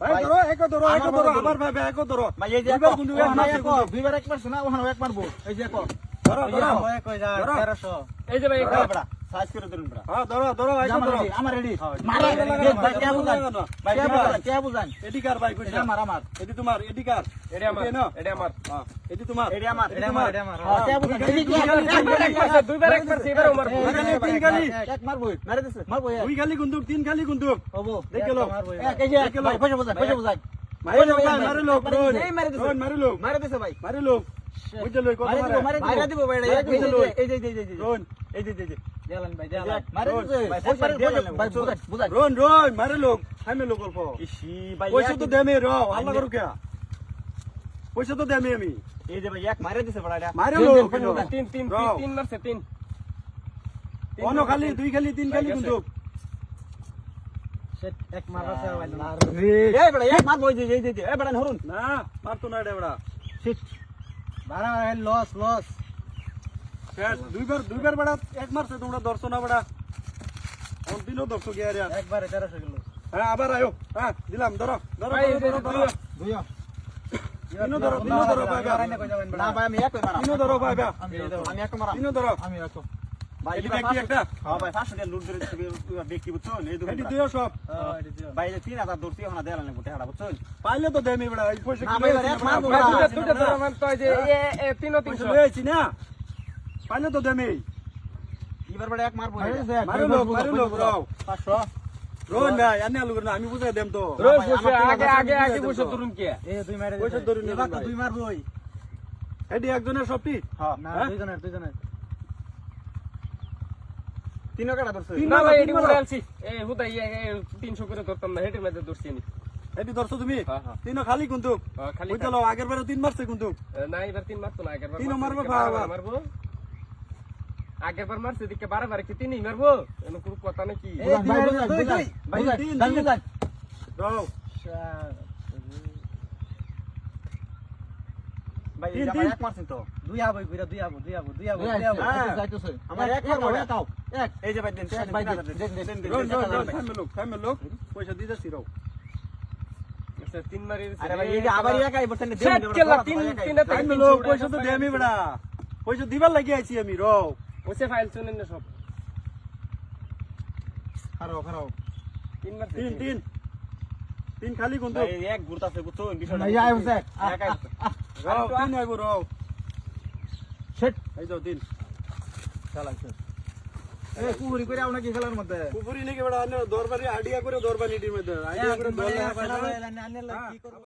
ভাই ধরো এক ধরো এক ধরো আমার ভাই এক ধরো। ভাই এই যে এক মারছে এক কিন্তু। দুইবার এক মারছে না ওখানে এক মারবো এই যে এক ধরো এই যে ধরো। এক কই ধরো। 1300 এই যে ভাই এক বড়া সাইজ করে ধরুন বড়া হ্যাঁ ধরো ধরো আমার ধরো। আমার রেডি। হ্যাঁ, মারা ভাই কে বুঝান। ভাই কে বুঝান? কে বুঝান? এডি কার ভাই কইছা আমার আমার। এডি তোমার এডি কার? এটা আমার এডি আমার। হ্যাঁ এডি তোমার। এডি আমার এডি তোমার। এটা আমার। হ্যাঁ কে বুঝান? এক মারছে, দুইবার এক মারছে, এবারও মারবো। দুই খালি, তিন খালি। এক মারবো মারে দিছে মারবো দুই খালি গুন্দুক তিন খালি গুন্দুক। হব। দেখে লো। এক এই যে লো। ভাই পয়সা বুঝান পয়সা বুঝান মারি ভাই মারি লোক মারি এই মারি দিছে। ভাই মারি লোক। বুঝতে লই মারে দিব মারে দিব। ভাই এই। এই এই এই এই যে এই যে দেলান ভাই এই যে দেলান মারে রোন, দিছে ভাই, ভাই পয়সা দিয়ে বুঝান গেলাম, ভাই বুঝছ? বুঝান বুঝান রোন রোন মারি লোক হামে লোক অল্প ইসি ভাই পয়সা তো এক- দেমে র আল্লাহ করু কে পয়সা তো দেমে আমি এই যে ভাই এক মারে দিছে বড়া এটা মারে দেন, লোক দেন, পয়সা কিন্তু। বুঝান। তিন তিন রাও। তিন তিন মারছে তিন তিন অন মারছে, খালি তিন। দুই খালি তিন খালি ভাই, গুন্দুক এক মারছে ভাই এই বড়া এক মারবো এই যে এই যে এই যে এই বড়া হরুন না পারতো না এটা বড়া শিট বারা লস লস শেষ দুইবার দুইবার বড়া এক মারছে তোমরা দর্শন না বড়া। কোন দিনও দর্শক গিয়া রে একবারে 1300 কিলো হ্যাঁ আবার আয়ো। হ্যাঁ দিলাম ধরো ধরো ভাই, ধরো, ধরো ধরো দুইও ধরো। তিনও ধরো ভাই ভাই। না ভাই আমি এক মারা। তিনও ধরো ভাই ভাই। আমি আমি এক মারা। তিনও ধরো। আমি এক ভাই এটি এবার একটা? হ্যাঁ ভাই 500 টাকা লুট ধরে ব্যক্তি বুঝছ? এই দুটো এটি দুইও সব। ভাই এই 3000 দূরতি ওনা দেলা লাগবে টাকা বুঝছ? পাইলে তো দেমি বড়া এই পয়সা না, ভাই, এক মারবো বড়া। ভাই, না। দুটা দুটা ধরো আমার তো এই যে এ এ তিনও পয়সা তিনশো। লইছি না। পাইলে তো দেমি। এবার বড় এক মারবো মারো লোক মারো লোক রাও। 500 রোন ভাই আনে আলু না আমি বুঝাই দেম তো। রোজ বসে আগে আগে আগে বসে ধরুন কে? এই দুই মারে পয়সা ধরে নিলাম এবার দুই মারবো ওই এটি একজনের সবটি হ্যাঁ না? দুইজনের দুইজনের। তিনও কাটা ধরছো। না ভাই তিন এটি আলছি এ হুদাই করে ধরতাম না ধরছি এটি ধরছো তুমি? হ্যাঁ, হ্যাঁ। তিনও খালি কিন্তু আগের বারে তিন মারছে কিন্তু না এবার তিন মারতো না আগের বার তিনও মারবো। মারবো। আগের বার মারছে এদিকে বারবার কি তিনই মারবো? এন কোনো কথা নাকি? এই দুই মারে দুই দুই ভাই, ভাই তিন, তিন তিন। তিন রাও ভাই তিন, এটা তিন। এক মারছেন তো। দুই আবো কইরা দুই আবো দুই আবো দুই আবো দুই আবো। যাইতেছে। আমার এক মারবো এক। এক। এই যে ভাই দেন এক ভাই ভাই দেন দেন, দেন দেন দেন রোন রোন রোন দেন থামে লোক থামে লোক। পয়সা দিয়ে যাচ্ছি রাও তিন মারি আবার তিন তিনটা তো বেড়া। দিবার লাগি আইছি আমি রাও ওসে ফাইল শুনেন না সব। খারাপ খারাপ তিন মারছে তিন তিন। তিন খালি কিন্তু ভাই এক ঘুরতাছে বুঝছ? বিষয়টা বসে। এক এক। রাও। তিন আইবো রাও। শেট এই দাও তিন। চালাইছে এই কুহুরি করে আপনাকে খেলার মধ্যে? কুপুরি নাকি বেড়া দরবারি আইডিয়া করে দরবারি টিমের আইডিয়া করে দরবার কি করব?